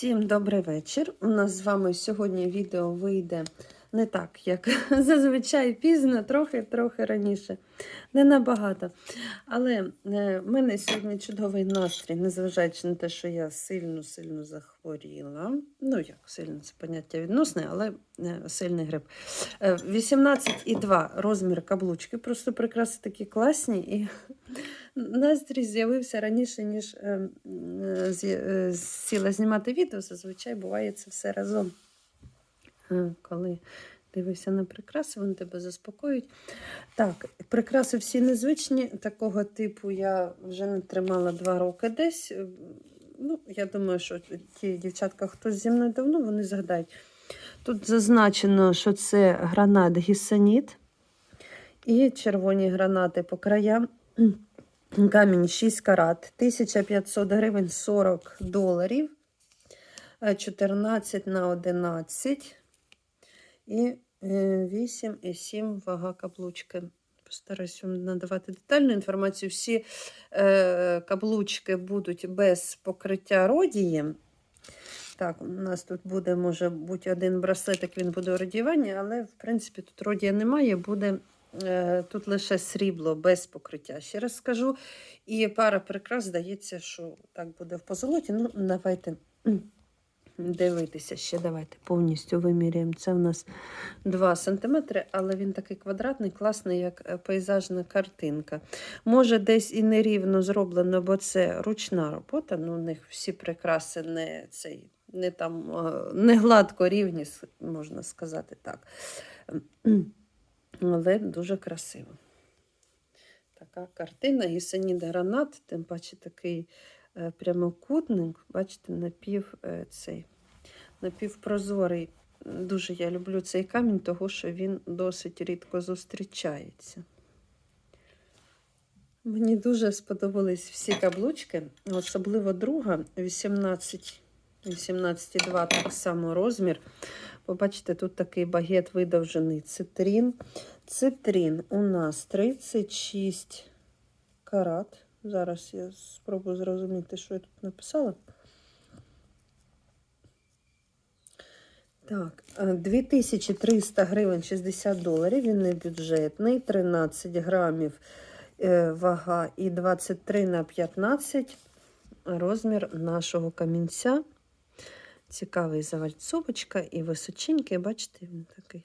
Всім добрий вечір. У нас з вами сьогодні відео вийде не так, як зазвичай пізно, трохи-трохи раніше. Не набагато. Але е, в мене сьогодні чудовий настрій, незважаючи на те, що я сильно-сильно захворіла. Ну, як сильно, це поняття відносне, але е, сильний грип. Е, 18,2 розмір каблучки. Просто прикраси такі класні. І настрій з'явився раніше, ніж е, м, е, з'я- е, сіла знімати відео. Зазвичай буває це все разом. Е, Коли дивишся на прикраси, вони тебе заспокоюють. Так, прикраси всі незвичні. Такого типу я вже не тримала два роки десь. Е, Ну, я думаю, що ті дівчатка, хто зі мною давно, вони згадають. Тут зазначено, що це гранат гісаніт і червоні гранати по краям. Камінь 6 карат, 1500 гривень 40 доларів, е, 14 на 11 і 8 і 7 вага каблучки. Постараюсь вам надавати детальну інформацію. Всі е, каблучки будуть без покриття родієм. Так, у нас тут буде, може бути один браслетик, він буде у радіюванні, але в принципі тут родія немає, буде е, тут лише срібло без покриття. Ще раз скажу. І пара прикрас здається, що так буде в позолоті. Ну, давайте дивитися ще. Давайте повністю виміряємо. Це у нас 2 см, але він такий квадратний, класний, як е, пейзажна картинка. Може, десь і нерівно зроблено, бо це ручна робота. Ну, у них всі прикраси не цей. Не там е, не гладко рівні, можна сказати так. Але дуже красиво. Така картина, гісеніт гранат, тим паче такий прямокутник, бачите, напів е, цей напівпрозорий. Дуже я люблю цей камінь, тому що він досить рідко зустрічається. Мені дуже сподобались всі каблучки, особливо друга 18, 18,2 так само розмір. Побачите, тут такий багет видовжений цитрін. Цитрін у нас 36 карат. Зараз я спробую зрозуміти, що я тут написала. Так, е, 2300 гривень 60 доларів. Він не бюджетний, 13 грамів е, вага і 23 на 15 розмір нашого камінця. Цікавий завальцовочка і височенький, бачите, він такий.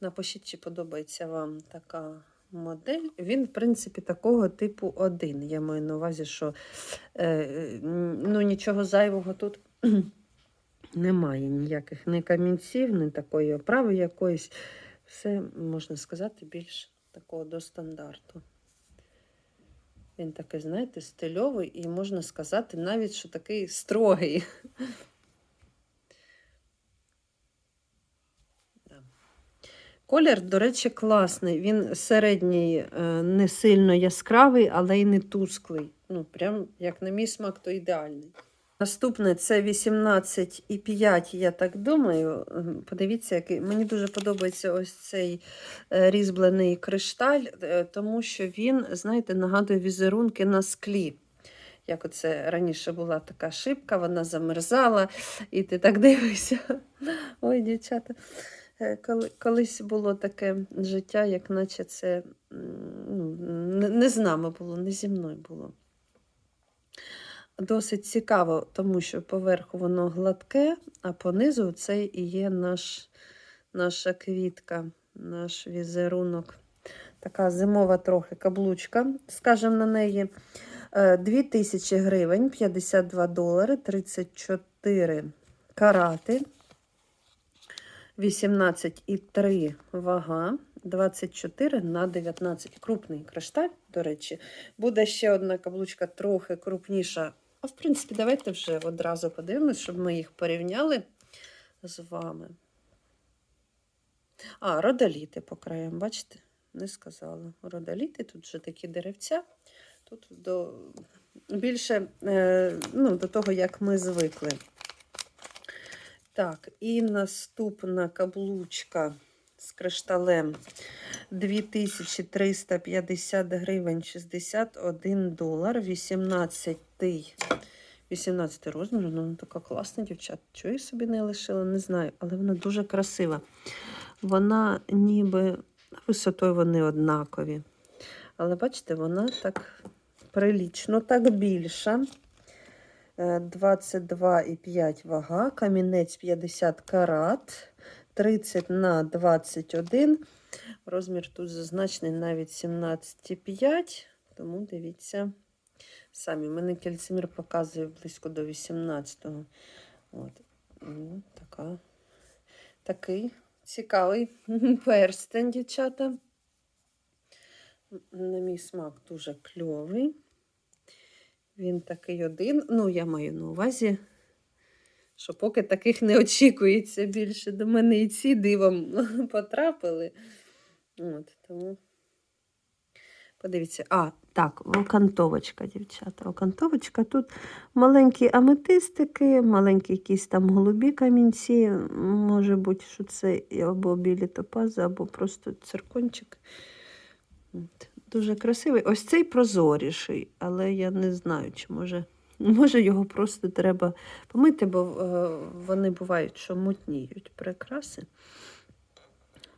Напишіть, чи подобається вам така модель. Він, в принципі, такого типу один. Я маю на увазі, що е, ну, нічого зайвого тут немає. Ніяких ні камінців, ні такої оправи якоїсь. Все, можна сказати, більш такого до стандарту. Він такий, знаєте, стильовий і можна сказати навіть, що такий строгий. Колір, до речі, класний. Він середній, е, не сильно яскравий, але й не тусклий. Ну, прям, як на мій смак, то ідеальний. Наступне це 18,5, я так думаю. Подивіться, який. Мені дуже подобається ось цей е, різьблений кришталь, е, тому що він, знаєте, нагадує візерунки на склі. Як оце раніше була така шибка, вона замерзала, і ти так дивишся. Ой, дівчата. Е, Коли, колись було таке життя, як наче це ну, не, з нами було, не зі мною було. Досить цікаво, тому що поверху воно гладке, а понизу це і є наш, наша квітка, наш візерунок. Така зимова трохи каблучка, скажемо на неї. Е, 2000 гривень, 52 долари, 34 карати, 18,3 вага, 24 на 19. Крупний кришталь, до речі. Буде ще одна каблучка трохи крупніша. А в принципі, давайте вже одразу подивимось, щоб ми їх порівняли з вами. А, родоліти по краям, бачите? Не сказала. Родоліти, тут вже такі деревця. Тут до, більше е, ну, до того, як ми звикли. Так, і наступна каблучка з кришталем 2350 гривень 61 долар, 18 18 розмір, ну вона така класна дівчат. Чого я собі не лишила, не знаю, але вона дуже красива. Вона ніби висотою вони однакові. Але бачите, вона так прилічно, так більша. Е, 22,5 вага, камінець 50 карат, 30 на 21. Розмір тут зазначений навіть 17,5, тому дивіться самі. У мене кельцимір показує близько до 18-го. От. Ну, така, такий цікавий перстень, дівчата. На мій смак дуже кльовий. Він такий один. Ну, я маю на увазі, що поки таких не очікується більше. До мене і ці дивом потрапили. От, тому подивіться. А, так, окантовочка, дівчата. Окантовочка. Тут маленькі аметистики, маленькі якісь там голубі камінці. Може бути, що це або білі топази, або просто циркончик. От. Дуже красивий. Ось цей прозоріший, але я не знаю, чи може. Може, його просто треба помити, бо е, вони бувають, що мутніють прикраси.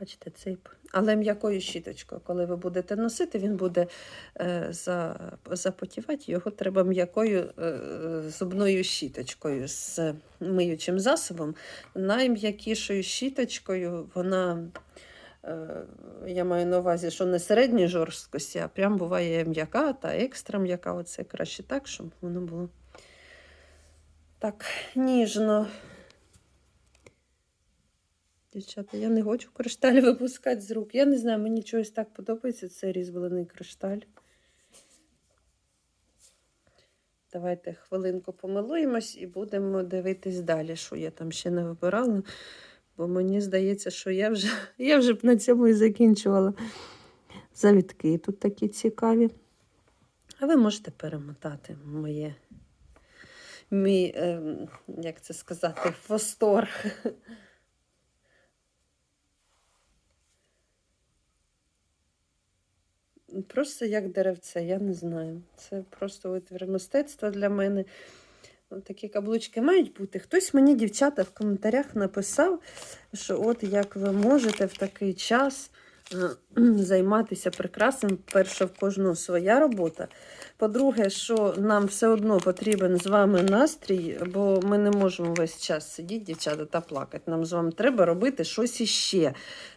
Бачите, цей. Але м'якою щіточкою. Коли ви будете носити, він буде е, за, запотівати. Його треба м'якою е, зубною щіточкою з миючим засобом. Найм'якішою щіточкою вона. Е, Я маю на увазі, що не середньої жорсткості, а прям буває м'яка та екстра м'яка. Оце краще так, щоб воно було так ніжно. Дівчата, я не хочу кришталь випускати з рук. Я не знаю, мені чогось так подобається цей різьблений кришталь. Давайте хвилинку помилуємось і будемо дивитись далі, що я там ще не вибирала. Бо мені здається, що я вже, я вже б на цьому і закінчувала. Завітки тут такі цікаві. А ви можете перемотати моє, мій, ем, як це сказати, восторг. Просто як деревце, я не знаю. Це просто витвір мистецтва для мене. Такі каблучки мають бути. Хтось мені, дівчата, в коментарях написав, що от як ви можете в такий час е, займатися прекрасним. Перше, в кожного своя робота. По-друге, що нам все одно потрібен з вами настрій, бо ми не можемо весь час сидіти, дівчата, та плакати. Нам з вами треба робити щось іще.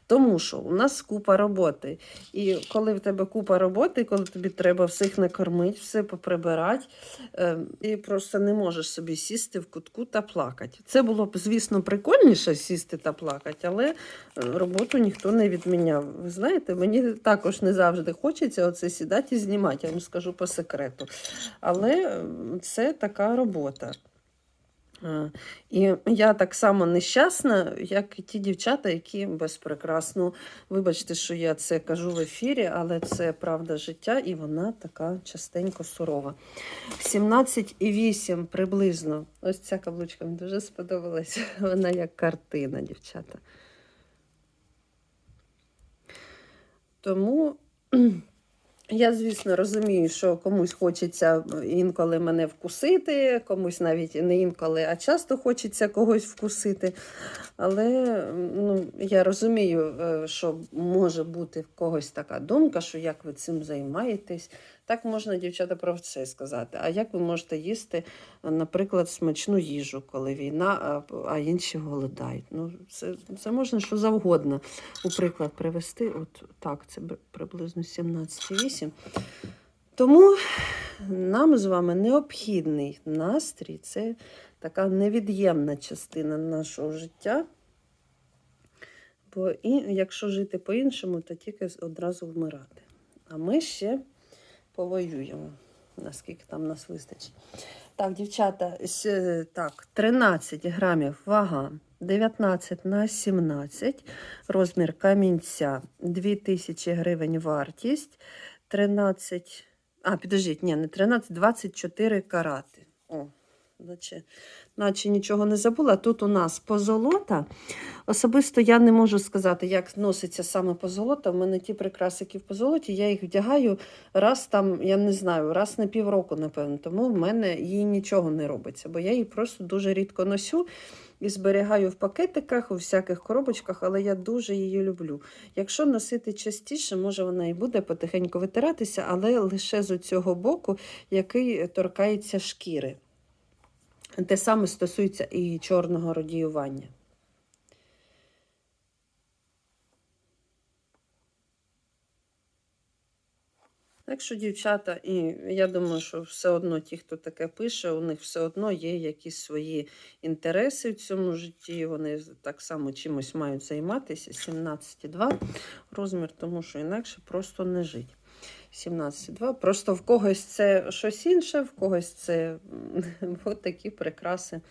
Тому що у нас купа роботи. І коли в тебе купа роботи, коли тобі треба всіх накормити, все поприбирати, і просто не можеш собі сісти в кутку та плакати. Це було б, звісно, прикольніше сісти та плакати, але е, роботу ніхто не відміняв. Ви знаєте, мені також не завжди хочеться оце сідати і знімати, я вам скажу по секрету. Але е, це така робота. Е, І я так само нещасна, як і ті дівчата, які без прекрасну. Вибачте, що я це кажу в ефірі, але це правда життя, і вона така частенько сурова. 17,8 приблизно. Ось ця каблучка мені дуже сподобалась. Вона як картина, дівчата. Тому я, звісно, розумію, що комусь хочеться інколи мене вкусити, комусь навіть не інколи, а часто хочеться когось вкусити. Але ну, я розумію, е, що може бути в когось така думка, що як ви цим займаєтесь. Так можна, дівчата, про це сказати. А як ви можете їсти, наприклад, смачну їжу, коли війна, а інші голодають? Ну, це, це можна що завгодно у приклад привести. От так, це приблизно 17,8. Тому нам з вами необхідний настрій. Це така невід'ємна частина нашого життя. Бо і, якщо жити по-іншому, то тільки одразу вмирати. А ми ще повоюємо, наскільки там нас вистачить. Так, дівчата, так, 13 грамів вага, 19 на 17, розмір камінця, 2000 гривень вартість, 13, а, підождіть, ні, не 13, 24 карати. О, наче, наче нічого не забула. Тут у нас позолота. Особисто я не можу сказати, як носиться саме позолота. У мене ті прикрасики в позолоті, я їх вдягаю раз там, я не знаю, раз на півроку, напевно. Тому в мене їй нічого не робиться, бо я її просто дуже рідко носю і зберігаю в пакетиках, у всяких коробочках, але я дуже її люблю. Якщо носити частіше, може вона і буде потихеньку витиратися, але лише з цього боку, який торкається шкіри. Те саме стосується і чорного радіювання. Так що, дівчата, і я думаю, що все одно ті, хто таке пише, у них все одно є якісь свої інтереси в цьому житті. Вони так само чимось мають займатися. 17,2 розмір, тому що інакше просто не жить. 17,2. Просто в когось це щось інше, в когось це от такі прикраси,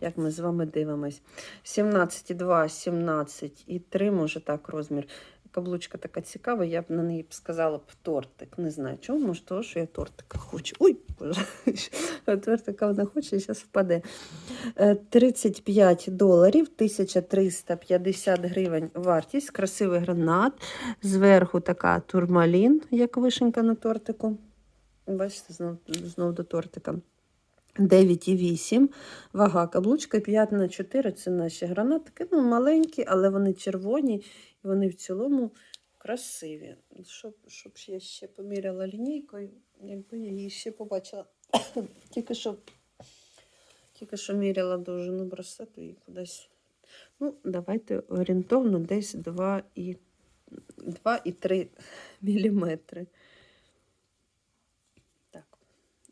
як ми з вами дивимось. 17,2, 17,3, може так розмір. Каблучка така цікава, я б на неї б сказала б тортик. Не знаю чому, може того, що я тортика хочу. Ой, боже, тортика вона хоче, зараз впаде. Е, 35 доларів, 1350 гривень вартість, красивий гранат. Зверху така турмалін, як вишенька на тортику. Бачите, знов, знов до тортика. 9,8 вага каблучка 5 на 4 це наші гранатики. Ну, маленькі, але вони червоні і вони в цілому красиві. Щоб, щоб я ще поміряла лінійкою, якби я її ще побачила. Тільки що, тільки що міряла довжину браслету і кудись. Ну, давайте орієнтовно десь 2,3 міліметри. Так,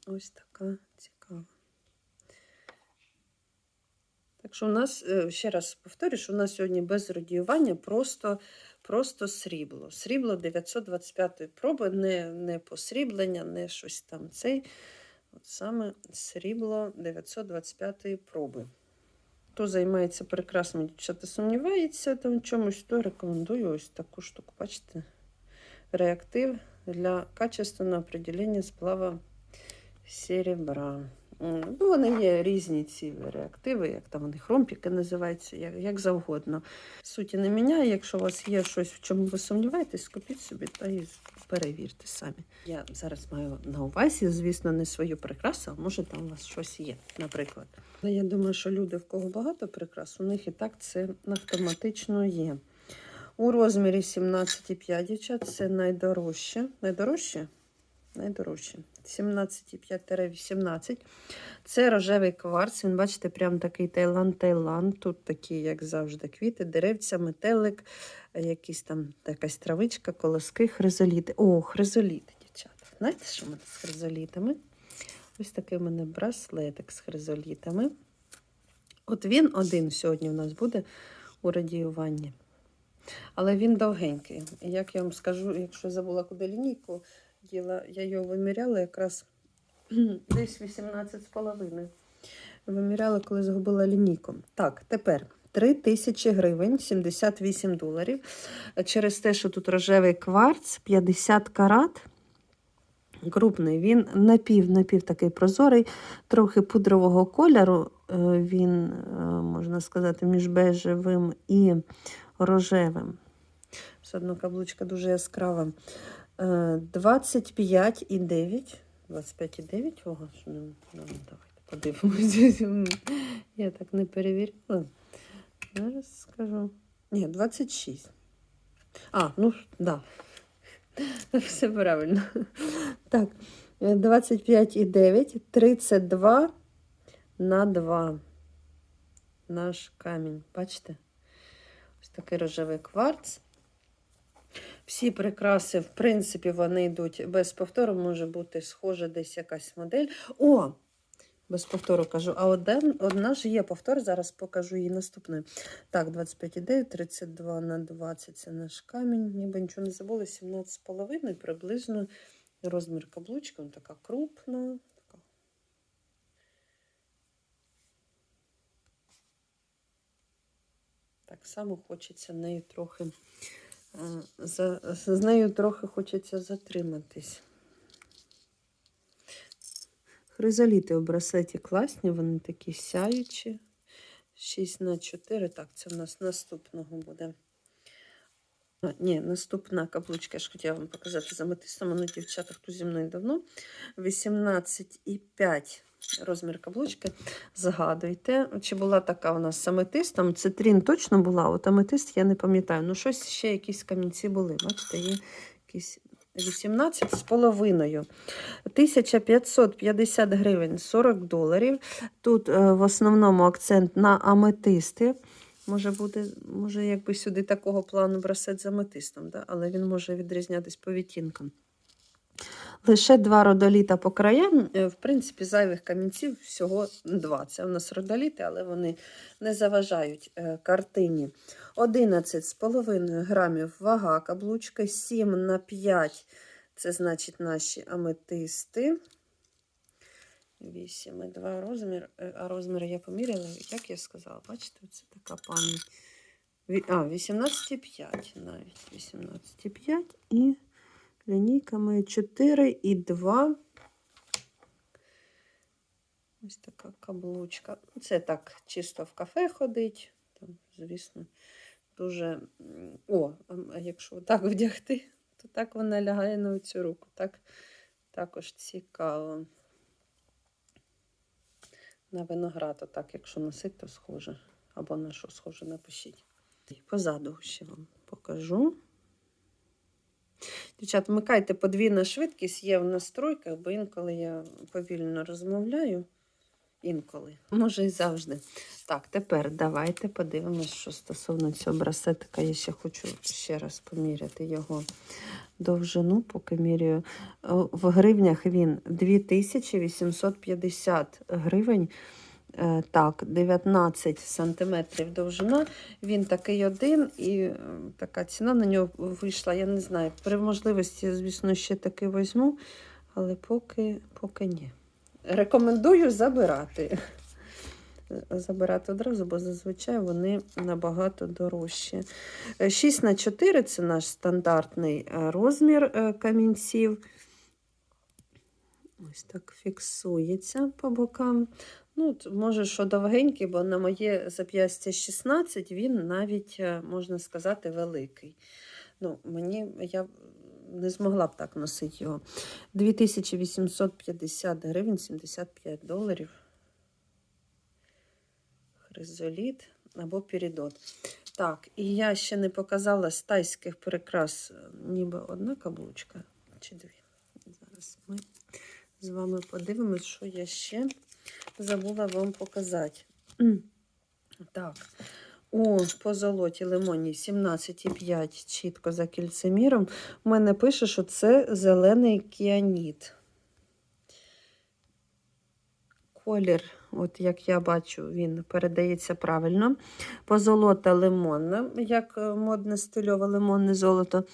ось така цікава. Так що у нас, е, ще раз повторюю, що у нас сьогодні без радіювання просто, просто срібло. Срібло 925 проби, не, не посріблення, не щось там цей. От саме срібло 925 проби. Хто займається прекрасними дівчата, сумнівається там чомусь, то рекомендую ось таку штуку. Бачите? Реактив для качественного определення сплава серебра. Ну, вони є різні ці реактиви, як там вони хромпіки називаються, як, як завгодно. Суті не міняє. Якщо у вас є щось, в чому ви сумніваєтесь, купіть собі та і перевірте самі. Я зараз маю на увазі, звісно, не свою прикрасу, а може там у вас щось є, наприклад. Але я думаю, що люди, в кого багато прикрас, у них і так це автоматично є. У розмірі 17,5 дівчат це найдорожче. Найдорожче? Найдорожче. 17,5-18. Це рожевий кварц. Він, бачите, прям такий Таїланд-Таїланд. Тут такі, як завжди, квіти, деревця, метелик, якісь там якась травичка, колоски, хризоліти. О, хризоліти, дівчата. Знаєте, що в мене з хризолітами? Ось такий у мене браслетик з хризолітами. От він один сьогодні у нас буде у радіюванні. Але він довгенький. Як я вам скажу, якщо забула куди лінійку діла, я його виміряла якраз десь 18,5. Виміряла, коли згубила лінійку. Так, тепер 3 тисячі гривень, 78 доларів. Через те, що тут рожевий кварц, 50 карат. Крупний, він напів, напів такий прозорий, трохи пудрового кольору. Е, Він, е, можна сказати, між бежевим і рожевим. Все одно каблучка дуже яскрава. Е, 25,9. 25,9? Ого, що не, ну, давайте подивимось. Я так не перевіряла. Зараз скажу. Ні, 26. А, ну, да. Все правильно. Так, е, 25,9, 32 на 2. Наш камінь. Бачите? Ось такий рожевий кварц. Всі прикраси, в принципі, вони йдуть без повтору, може бути схожа десь якась модель. О! Без повтору кажу. А один, одна ж є повтор, зараз покажу її наступною. Так, 25,9, 32 на 20 це наш камінь. Ніби нічого не забули, 17,5 приблизно розмір каблучка, така крупна. Така. Так само хочеться нею трохи. За, з нею трохи хочеться затриматись. Хризоліти у браслеті класні, вони такі сяючі. 6 на 4. Так, це в нас наступного буде. А, ні, наступна каблучка, я ж хотіла вам показати за метистом, ну, дівчата, хто зі мною давно. 18,5 розмір каблучки. Згадуйте, чи була така у нас з аметистом. Цитрін точно була, от аметист я не пам'ятаю. Ну, щось ще якісь камінці були. Бачите, є якісь 18 з половиною. 1550 гривень 40 доларів. Тут е, в основному акцент на аметисти. Може бути, може, якби сюди такого плану браслет з аметистом, да? але він може відрізнятись по відтінкам. Лише два родоліта по краям. Е, В принципі, зайвих камінців всього два. Це у нас родоліти, але вони не заважають е, картині. 11,5 грамів вага каблучка, 7 на 5 це значить наші аметисти. 8,2 розмір. Е, А розмір я поміряла, як я сказала, бачите, це така пам'ять. А, 18,5 навіть. 18,5 і лінійками 4 і 2. Ось така каблучка. Це так чисто в кафе ходить. Там, звісно, дуже. О, а якщо так вдягти, то так вона лягає на цю руку. Так також цікаво. На виноград, отак, якщо носить, то схоже. Або на що схоже, напишіть. Позаду ще вам покажу. Дівчат, вмикайте подвійна швидкість, є в настройках, бо інколи я повільно розмовляю. Інколи. Може і завжди. Так, тепер давайте подивимось, що стосовно цього браслетика. Я ще хочу ще раз поміряти його довжину, поки міряю. Е, В гривнях він 2850 гривень. Е, Так, 19 сантиметрів довжина. Він такий один, і е, така ціна на нього вийшла. Я не знаю. При можливості, звісно, ще таки візьму, але поки, поки ні. Рекомендую забирати. Забирати одразу, бо зазвичай вони набагато дорожчі. 6 на 4 це наш стандартний е, розмір е, камінців. Ось так фіксується по бокам. Ну, може, що довгенький, бо на моє зап'ястя 16 він навіть, е, можна сказати, великий. Ну, мені я не змогла б так носити його. 2850 гривень, 75 доларів. Хризоліт або перідот. Так, і я ще не показала з тайських прикрас, ніби одна каблучка чи дві. Зараз ми з вами подивимось, що я ще забула вам показати. Так, у позолоті лимоні 17,5 чітко за кільцеміром. У мене пише, що це зелений кіаніт. Колір, от як я бачу, він передається правильно. Позолота лимонна, як е, модне стильове лимонне золото.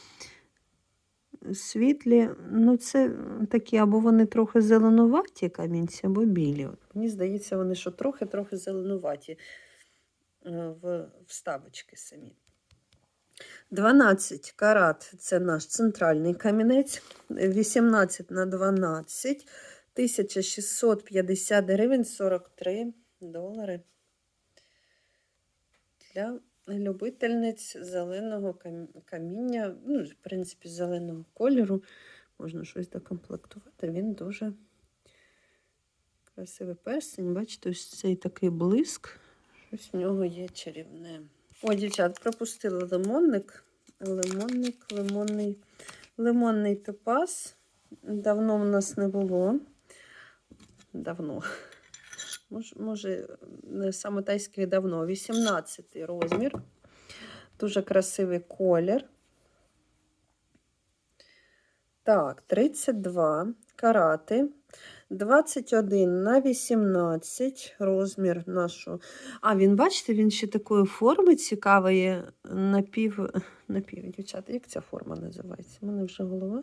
Світлі, ну це такі, або вони трохи зеленуваті камінці, або білі. Мені здається, вони що трохи-трохи зеленуваті е, в вставочки самі. 12 карат це наш центральний камінець. 18 на 12, 1650 гривень 43 долари. Для любительниць зеленого каміння, ну, в принципі, зеленого кольору. Можна щось докомплектувати. Він дуже красивий перстень. Бачите, ось цей такий блиск. Щось в нього є чарівне. О, дівчат, пропустила лимонник. Лимонник, лимонний, лимонний топаз. Давно в нас не було. Давно. Може, не саме тайських давно. 18 розмір. Дуже красивий колір. Так, 32 карати. 21 на 18 розмір нашого. А, він, бачите, він ще такої форми цікавої напів, напів, дівчата, як ця форма називається? У мене вже голова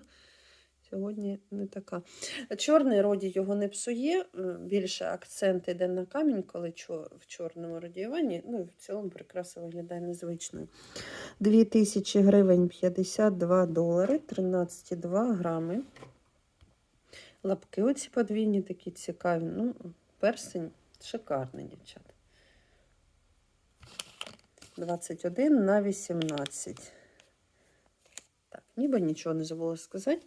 сьогодні не така. Чорний роді його не псує, е, більше акцент іде на камінь, коли в чорному радіюванні. Ну, і в цілому прикраса виглядає незвично. 2000 гривень 52 долари, 13,2 грами. Лапки оці подвійні такі цікаві. Ну, персень шикарний, дівчата. 21 на 18. Так, ніби нічого не забула сказати.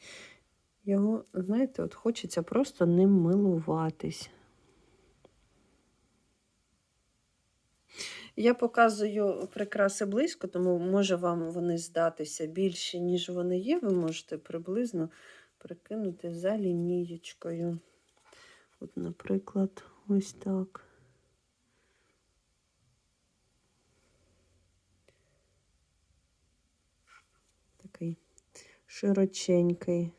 Його, знаєте, от хочеться просто ним милуватись. Я показую прикраси близько, тому може вам вони здатися більше, ніж вони є. Ви можете приблизно прикинути за лінієчкою. От, наприклад, ось так. Такий широченький.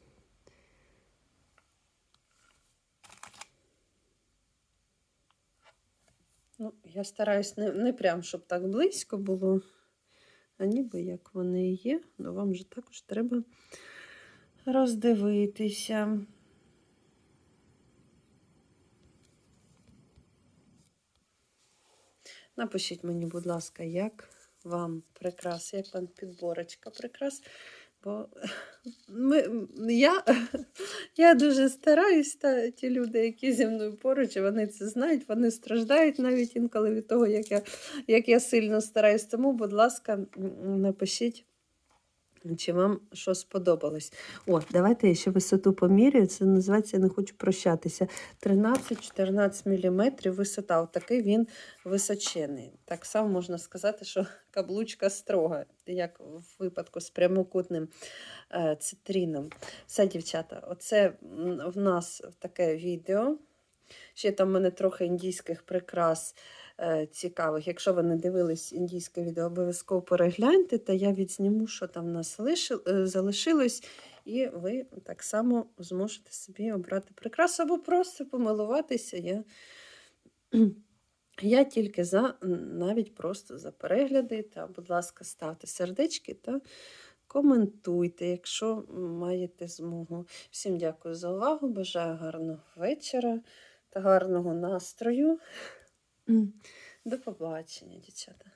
Ну, я стараюсь не, не прям, щоб так близько було, а ніби як вони є, але вам же також треба роздивитися. Напишіть мені, будь ласка, як вам прикрас, як вам підборочка прикрас. Бо ми, я, я дуже стараюсь, та ті люди, які зі мною поруч, вони це знають, вони страждають навіть інколи від того, як я, як я сильно стараюсь. Тому, будь ласка, напишіть, чи вам що сподобалось. О, давайте я ще висоту поміряю. Це називається Я не хочу прощатися. 13-14 мм висота. Отакий він височений. Так само можна сказати, що каблучка строга, як в випадку з прямокутним е, цитріном. Все, дівчата, оце в нас таке відео. Ще там в мене трохи індійських прикрас цікавих. Якщо ви не дивились індійське відео, обов'язково перегляньте, та я відзніму, що там в нас е, залишилось, і ви так само зможете собі обрати прикрасу або просто помилуватися. Я, я тільки за, навіть просто за перегляди. Та, будь ласка, ставте сердечки та коментуйте, якщо маєте змогу. Всім дякую за увагу. Бажаю гарного вечора та гарного настрою. До побачення, дівчата.